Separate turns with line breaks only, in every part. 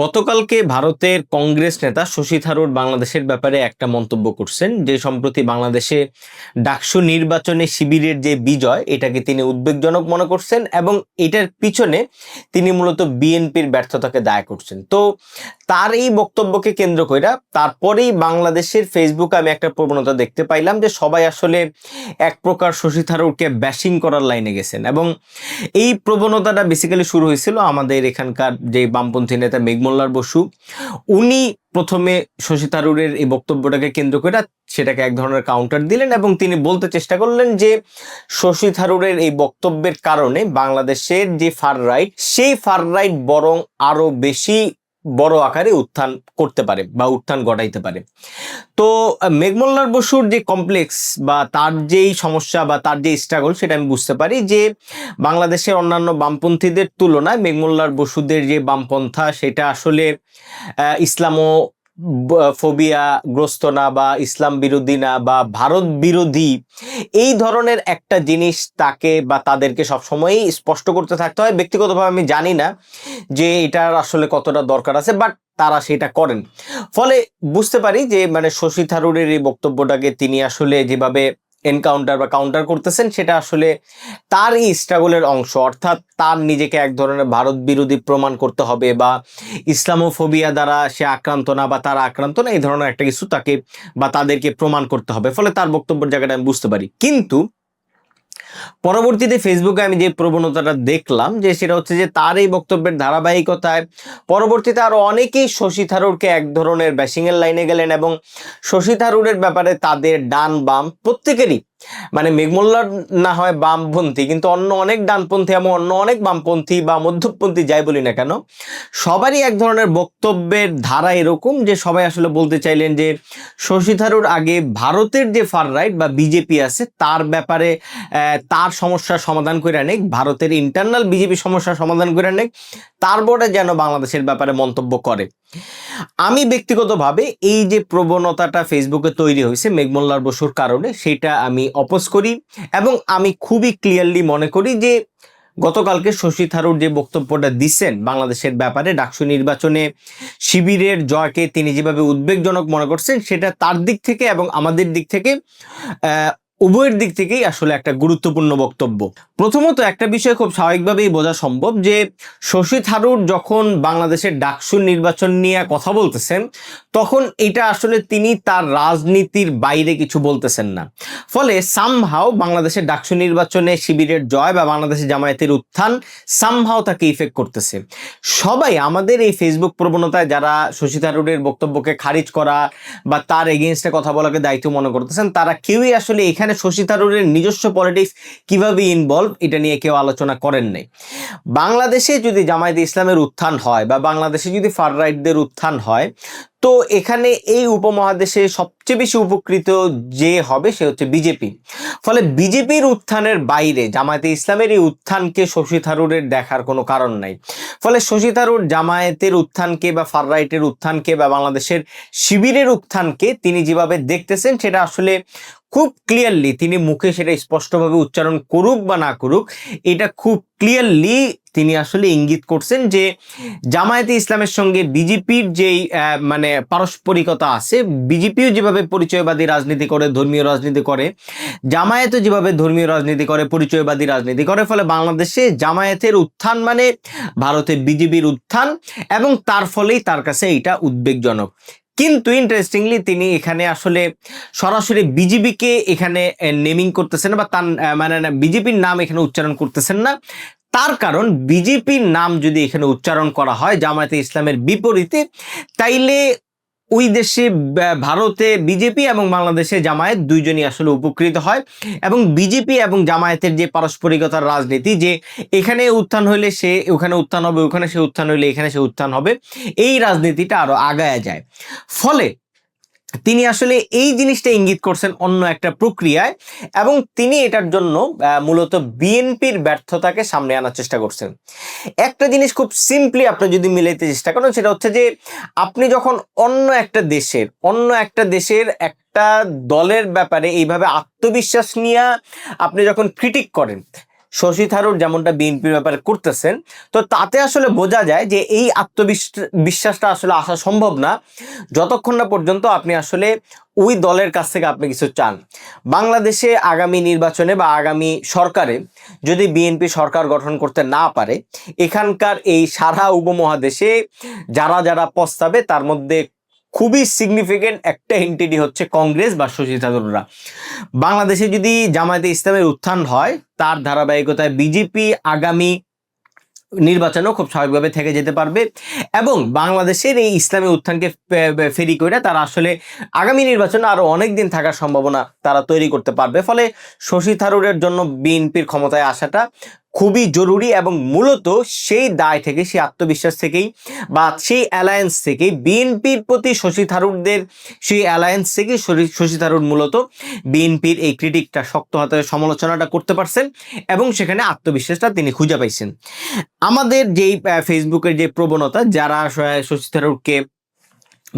গতকালকে ভারতের কংগ্রেস নেতা শশী থারুর বাংলাদেশের ব্যাপারে একটা মন্তব্য করছেন, যে সম্প্রতি বাংলাদেশে ডাকসু নির্বাচনে শিবিরের যে বিজয়, এটাকে তিনি উদ্বেগজনক মনে করছেন এবং এটার পিছনে তিনি মূলত বিএনপির ব্যর্থতাকে দায় করছেন। তো তার এই বক্তব্যকে কেন্দ্র করে তারপরেই বাংলাদেশের ফেসবুকে আমি একটা প্রবণতা দেখতে পাইলাম যে সবাই আসলে এক প্রকার শশী থারুরকে ব্যাশিং করার লাইনে গেছেন এবং এই প্রবণতাটা বেসিক্যালি শুরু হয়েছিল আমাদের এখানকার যে বামপন্থী নেতা মেঘমোল্লার বসু, উনি প্রথমে শশী থারুরের এই বক্তব্যটাকে কেন্দ্র করে সেটাকে এক ধরনের কাউন্টার দিলেন এবং তিনি বলতে চেষ্টা করলেন যে, শশী থারুরের এই বক্তব্যের কারণে বাংলাদেশের যে ফার রাইট সেই ফার রাইট বরং আরও বেশি বড় আকারে উত্থান করতে পারে বা উত্থান ঘটাইতে পারে। তো মেঘমল্লার বসুর যে কমপ্লেক্স বা তার যেই সমস্যা বা তার যে স্ট্রাগল সেটা আমি বুঝতে পারি যে, বাংলাদেশের অন্যান্য বামপন্থীদের তুলনায় মেঘমল্লার বসুদের যে বামপন্থা সেটা আসলে ইসলামও ফোবিয়া গ্রস্ত না বা ইসলাম বিরোধী না বা ভারত বিরোধী, এই ধরনের একটা জিনিস তাকে বা তাদেরকে সবসময়ই স্পষ্ট করতে থাকতে হয়। ব্যক্তিগতভাবে আমি জানি না যে এটার আসলে কতটা দরকার আছে বাট তারা সেটা করেন। ফলে বুঝতে পারি যে মানে শশী থারুরের এই বক্তব্যটাকে তিনি আসলে যেভাবে এনকাউন্টার বা কাউন্টার করতেছেন, সেটা আসলে তার এই স্ট্রাগলের অংশ। অর্থাৎ তার নিজেকে এক ধরনের ভারত বিরোধী প্রমাণ করতে হবে বা ইসলামোফোবিয়া দ্বারা সে আক্রান্ত না বা তারা আক্রান্ত না, এই ধরনের একটা কিছু তাকে বা তাদেরকে প্রমাণ করতে হবে। ফলে তার বক্তব্যের জায়গাটা আমি বুঝতে পারি। কিন্তু পরবর্তীতে ফেসবুকে আমি যে প্রবণতাটা দেখলাম যে সেটা হচ্ছে যে তার এই বক্তব্যের ধারাবাহিকতায় পরবর্তীতে আরও অনেকেই শশী থারুরকে এক ধরনের ব্যাসিংয়ের লাইনে গেলেন এবং শশী থারুরের ব্যাপারে তাদের ডান বাম প্রত্যেকেরই মানে মেঘমোল্লার না হয় বামপন্থী, কিন্তু অন্য অনেক ডানপন্থী এবং অন্য অনেক বামপন্থী বা মধ্যপন্থী যাই বলি না কেন, সবারই এক ধরনের বক্তব্যের ধারা এরকম যে সবাই আসলে বলতে চাইলেন যে শশী থারুর আগে ভারতের যে ফার রাইট বা বিজেপি আছে, তার ব্যাপারে তার সমস্যার সমাধান করে নেক ভারতের ইন্টারনাল বিজেপি সমস্যার সমাধান করে নেক তারপরে যেন বাংলাদেশের ব্যাপারে মন্তব্য করে। আমি ব্যক্তিগতভাবে এই যে প্রবণতাটা ফেসবুকে তৈরি হয়েছে মেঘমোল্লার বসুর কারণে, সেটা আমি অপোজ করি এবং আমি খুবই ক্লিয়ারলি মনে করি যে গতকালকে শশী থারুর যে বক্তব্যটা দিচ্ছেন বাংলাদেশের ব্যাপারে ডাকসু নির্বাচনে শিবিরের জয়কে তিনি যেভাবে উদ্বেগজনক মনে করছেন, সেটা তার দিক থেকে এবং আমাদের দিক থেকে উভয়ের দিক থেকেই আসলে একটা গুরুত্বপূর্ণ বক্তব্য। প্রথমত একটা বিষয় খুব স্বাভাবিকভাবেই বোঝা সম্ভব যে, শশী থারুর যখন বাংলাদেশের ডাকসু নির্বাচন নিয়ে কথা বলতেছেন, তখন এটা আসলে তিনি তার রাজনীতির বাইরে কিছু বলতেছেন না। ফলে সামহাও বাংলাদেশের ডাকসু নির্বাচনে শিবিরের জয় বা বাংলাদেশের জামায়াতের উত্থান সামহাও তাকে ইফেক্ট করতেছে। সবাই আমাদের এই ফেসবুক প্রবণতায় যারা শশী থারুরের বক্তব্যকে খারিজ করা বা তার এগেনস্টে কথা বলাকে দায়িত্ব মনে করতেছেন, তারা কেউই আসলে এখানে শশী থারুরের নিজস্ব পলিটিক্স কীভাবে ইনভলভ এটা নিয়ে কেউ আলোচনা করেন নাই বাংলাদেশে যদি জামায়াতে ইসলামের উত্থান হয় বা বাংলাদেশে যদি ফার রাইটদের উত্থান হয়, তো এখানে এই উপমহাদেশে সবচেয়ে বেশি উপকৃত যে হবে সে হচ্ছে বিজেপি। ফলে বিজেপির উত্থানের বাইরে জামায়াতে ইসলামের এই উত্থানকে শশী থারুরের দেখার কোনো কারণ নাই। ফলে শশী থারুর জামায়াতের উত্থানকে বা ফার রাইটের উত্থানকে বা বাংলাদেশের শিবিরের উত্থানকে তিনি যেভাবে দেখতেছেন, সেটা আসলে খুব ক্লিয়ারলি তিনি মুখে সেটা স্পষ্টভাবে উচ্চারণ করুক বা না করুক, এটা খুব ক্লিয়ারলি তিনি আসলে ইঙ্গিত করছেন যে জামায়াতে ইসলামের সঙ্গে বিজেপির যেই মানে পারস্পরিকতা আছে, বিজেপিও যেভাবে পরিচয়বাদী রাজনীতি করে, ধর্মীয় রাজনীতি করে, জামায়াতও যেভাবে ধর্মীয় রাজনীতি করে, পরিচয়বাদী রাজনীতি করে, ফলে বাংলাদেশে জামায়াতের উত্থান মানে ভারতে বিজেপির উত্থান এবং তার ফলেই তার কাছে এটা উদ্বেগজনক। কিন্তু ইন্টারেস্টিংলি তিনি এখানে আসলে সরাসরি বিজেপিকে এখানে নেমিং করতেছেন বা তার মানে বিজেপির নাম এখানে উচ্চারণ করতেছেন না। তার কারণ বিজেপির নাম যদি এখানে উচ্চারণ করা হয় জামায়াতে ইসলামের বিপরীতে, তাইলে ওই দেশে ভারতে বিজেপি এবং বাংলাদেশে জামায়াত দুইজনই আসলে উপকৃত হয় এবং বিজেপি এবং জামায়াতের যে পারস্পরিকতার রাজনীতি যে এখানে উত্থান হইলে সে ওখানে উত্থান হবে, ওখানে সে উত্থান হইলে এখানে সে উত্থান হবে, এই রাজনীতিটা আরও আগায় যায়। ফলে তিনি আসলে এই জিনিসটা ইঙ্গিত করছেন অন্য একটা প্রক্রিয়ায় এবং তিনি এটার জন্য মূলত বিএনপির ব্যর্থতাকে সামনে আনার চেষ্টা করছেন। একটা জিনিস খুব সিম্পলি আপনি যদি মিলাইতে চেষ্টা করেন, সেটা হচ্ছে যে আপনি যখন অন্য একটা দেশের, অন্য একটা দেশের একটা দলের ব্যাপারে এইভাবে আত্মবিশ্বাস নিয়ে আপনি যখন ক্রিটিক করেন শশী থারুর যেমনটা বিএনপির ব্যাপারে করতেছেন, তো তাতে আসলে বোঝা যায় যে এই আত্মবিশ্বাস বিশ্বাসটা আসলে আসা সম্ভব না। যতক্ষণ না পর্যন্ত আপনি আসলে ওই দলের কাছ থেকে আপনি কিছু চান। বাংলাদেশে আগামী নির্বাচনে বা আগামী সরকারে যদি বিএনপি সরকার গঠন করতে না পারে, এখানকার এই সারা উপমহাদেশে যারা যারা প্রস্তাবে তার মধ্যে খুবই সিগনিফিকেন্ট একটা এন্টিটি হচ্ছে কংগ্রেস বা শশী থারুররা বাংলাদেশে যদি জামায়াতে ইসলামের উত্থান হয়, তার ধারাবাহিকতায় বিজেপি আগামী নির্বাচনও খুব স্বাভাবিকভাবে থেকে যেতে পারবে এবং বাংলাদেশের এই ইসলামী উত্থানকে ফেরি করে তারা আসলে আগামী নির্বাচনে আরও অনেক দিন থাকার সম্ভাবনা তারা তৈরি করতে পারবে। ফলে শশী থারুরের জন্য বিএনপির ক্ষমতায় আসাটা খুবই জরুরি এবং মূলত সেই দায় থেকে, সেই আত্মবিশ্বাস থেকেই বা সেই অ্যালায়েন্স থেকেই বিএনপির প্রতি শশী থারুরদের, সেই অ্যালায়েন্স থেকেই শশী থারুর মূলত বিএনপির এই ক্রিটিকটা শক্ত হাতে সমালোচনাটা করতে পারছেন এবং সেখানে আত্মবিশ্বাসটা তিনি খুঁজে পাইছেন। আমাদের যেই ফেসবুকের যে প্রবণতা, যারা শশী থারুরকে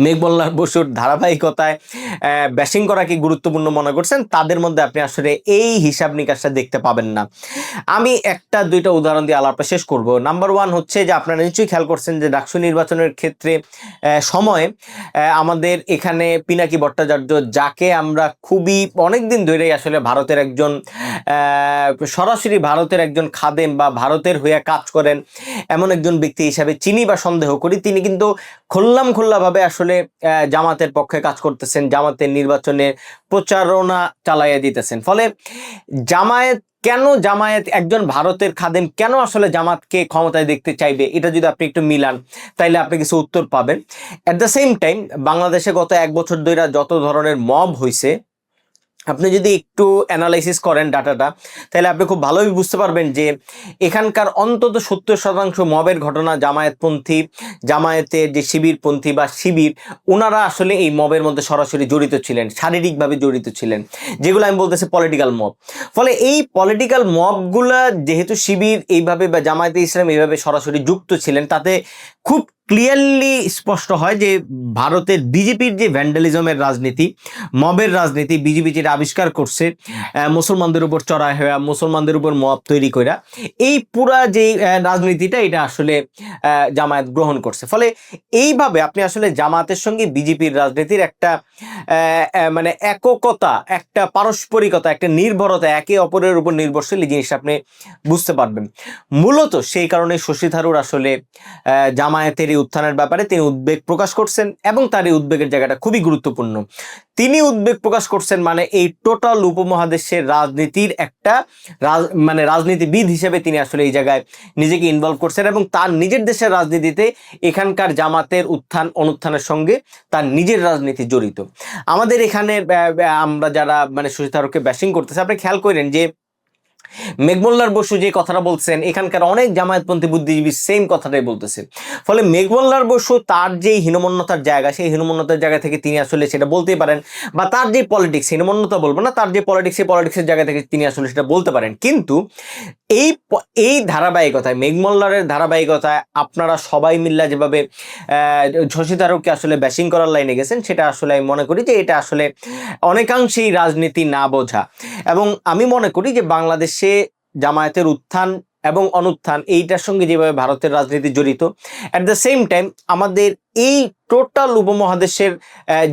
মেঘবল্লার বসুর ধারাবাহিকতায় ব্যাশিং করাকে গুরুত্বপূর্ণ মনে করছেন? তাদের মধ্যে আপনি আসলে এই হিসাব নিকাশটা দেখতে পাবেন না। আমি একটা দুইটা উদাহরণ দিয়ে আলাপটা শেষ করব। নাম্বার ওয়ান হচ্ছে যে আপনারা নিশ্চয়ই খেয়াল করছেন যে ডাকসু নির্বাচনের ক্ষেত্রে সময় আমাদের এখানে পিনাকি ভট্টাচার্য যাকে আমরা খুবই অনেক দিন ধরেই আসলে ভারতের একজন সরাসরি ভারতের একজন খাদেম বা ভারতের হয়ে কাজ করেন, এমন একজন ব্যক্তি হিসাবে চিনি বা সন্দেহ করি। তিনি কিন্তু খোল্লাম খোল্লাভাবে আসলে আহ, জামাতের পক্ষে কাজ করতেছেন জামাতের নির্বাচনে প্রচারণা চালাইয়া দিতেছেন। ফলে জামায়াত কেন জামায়াত একজন ভারতের খাদেম কেন আসলে জামাতকে ক্ষমতায় দেখতে চাইবে? এটা যদি আপনি একটু মিলান তাইলে আপনি কিছু উত্তর পাবেন। অ্যাট দ্য সেম টাইম বাংলাদেশে গত এক বছর ধরে যত ধরনের মব হয়েছে আপনি যদি একটু অ্যানালাইসিস করেন ডাটাটা তাহলে আপনি খুব ভালোই বুঝতে পারবেন যে এখানকার অন্তত সত্তর শতাংশ মবের ঘটনা জামায়াতপন্থী জামায়াতের যে শিবিরপন্থী বা শিবির ওনারা আসলে এই মবের মধ্যে সরাসরি জড়িত ছিলেন, শারীরিকভাবে জড়িত ছিলেন, যেগুলো আমি বলতেছি পলিটিক্যাল মব ফলে এই পলিটিক্যাল মবগুলা যেহেতু শিবির এইভাবে বা জামায়াতে ইসলাম এইভাবে সরাসরি যুক্ত ছিলেন, তাতে খুব ক্লিয়ারলি স্পষ্ট হয় যে ভারতের বিজেপির যে ভ্যান্ডালিজমের রাজনীতি, মবের রাজনীতি, বিজেপি যেটা আবিষ্কার করছে মুসলমানদের উপর চড়াই হওয়া মুসলমানদের উপর মব তৈরি করা এই পুরা যে রাজনীতিটা এটা আসলে জামায়াত গ্রহণ করছে। ফলে এইভাবে আপনি আসলে জামায়াতের সঙ্গে বিজেপির রাজনীতির একটা মানে এককতা, একটা পারস্পরিকতা, একটা নির্ভরতা, একে অপরের উপর নির্ভরশীল এই জিনিসটা আপনি বুঝতে পারবেন। মূলত সেই কারণে শশী থারুর আসলে জামায়াতের এই উত্থানের ব্যাপারে তিনি উদ্বেগ প্রকাশ করছেন এবং তার এই উদ্বেগের জায়গাটা খুবই গুরুত্বপূর্ণ। তিনি উদ্বেগ প্রকাশ করছেন মানে এই টোটাল উপমহাদেশের রাজনীতির একটা মানে রাজনীতিবিদ হিসেবে তিনি আসলে এই জায়গায় নিজেকে ইনভলভ করছেন এবং তার নিজের দেশের রাজনীতিতে এখানকার জামাতের উত্থান, অনুত্থানের সঙ্গে তার নিজের রাজনীতি জড়িত। আমাদের এখানে আমরা যারা মানে থারুরকে ব্যাশিং করতেছে, আপনি খেয়াল করেন যে মেঘমোল্লার বসু যে কথাটা বলছেন, এখানকার অনেক জামায়াতপন্থী বুদ্ধিজীবী সেম কথাটাই বলতেছে। ফলে মেঘমোল্লার বসু তার যে হীনমন্যতার জায়গা, সেই হীনমন্যতার জায়গা থেকে তিনি আসলে সেটা বলতেই পারেন, বা তার যে পলিটিক্স হীনমন্যতা বলব না, তার যে পলিটিক্স সেই পলিটিক্সের জায়গা থেকে তিনি আসলে সেটা বলতে পারেন। কিন্তু এই এই ধারাবাহিকতায়, মেঘমল্লারের ধারাবাহিকতায় আপনারা সবাই মিল্লা যেভাবে থারুরকে আসলে ব্যাশিং করার লাইনে গেছেন, সেটা আসলে আমি মনে করি যে এটা আসলে অনেকাংশেই রাজনীতি না বোঝা। এবং আমি মনে করি যে বাংলাদেশে জামায়াতের উত্থান এবং অনুত্থান এইটার সঙ্গে যেভাবে ভারতের রাজনীতি জড়িত অ্যাট দ্য সেম টাইম আমাদের এই টোটাল উপমহাদেশের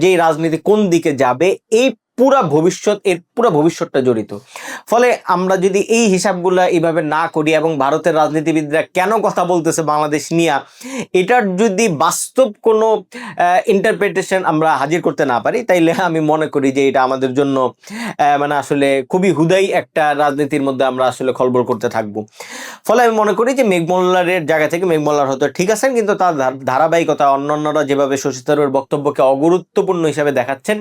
যে রাজনীতি কোন দিকে যাবে, এই পুরা ভবিষ্যৎ, এর পুরা ভবিষ্যৎটা জড়িত। ফলে আমরা যদি এই হিসাবগুলো এইভাবে না করি এবং ভারতের রাজনীতিবিদরা কেন কথা বলতেছে বাংলাদেশ নিয়ে, এটার যদি বাস্তব কোনো ইন্টারপ্রিটেশন আমরা হাজির করতে না পারি, তাইলে আমি মনে করি যে এটা আমাদের জন্য মানে আসলে খুবই হুদাই একটা রাজনীতির মধ্যে আমরা আসলে খলবল করতে থাকব। ফলে আমি মনে করি যে মেঘমল্লারের জায়গা থেকে মেঘমল্লার হয়তো ঠিক আছেন, কিন্তু তার ধার- ধারাবাহিকতা অন্যান্যরা যেভাবে শশী থারুরের বক্তব্যকে অগুরুত্বপূর্ণ হিসাবে দেখাচ্ছেন,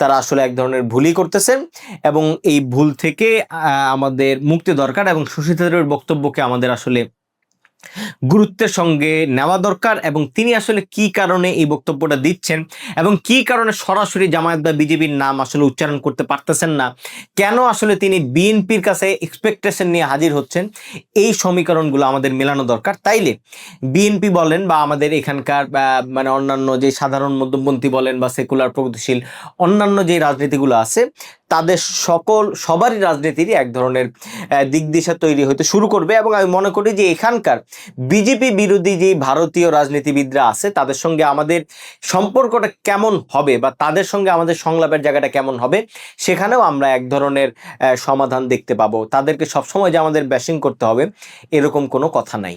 তারা আসলে এক ধরনের ভুলই করতেছেন এবং এই ভুল থেকে আমাদের মুক্তি দরকার এবং শশী বক্তব্যকে আমাদের আসলে গুরুত্বের সঙ্গে নেওয়া দরকার এবং তিনি আসলে কি কারণে এই বক্তব্যটা দিচ্ছেন এবং কি কারণে সরাসরি জামায়াত বা বিজেপির নাম আসলে উচ্চারণ করতে পারতেছেন না? কেন আসলে তিনি বিএনপির কাছে এক্সপেকটেশন নিয়ে হাজির হচ্ছেন? এই সমীকরণগুলো আমাদের মেলানো দরকার। তাইলে বিএনপি বলেন বা আমাদের এখানকার মানে অন্যান্য যে সাধারণ মধ্যপন্থী বলেন বা সেকুলার প্রগতিশীল অন্যান্য যে রাজনীতিগুলো আছে, তাদের সকল, সবারই রাজনীতিরই এক ধরনের দিক দিশা তৈরি হতে শুরু করবে এবং আমি মনে করি যে এখানকার বিজেপি বিরোধী যে ভারতীয় রাজনীতিবিদরা আছে, তাদের সঙ্গে আমাদের সম্পর্কটা কেমন হবে বা তাদের সঙ্গে আমাদের সংলাপের জায়গাটা কেমন হবে, সেখানেও আমরা এক ধরনের সমাধান দেখতে পাবো। তাদেরকে সবসময় যে আমাদের ব্যাশিং করতে হবে, এরকম কোনো কথা নাই।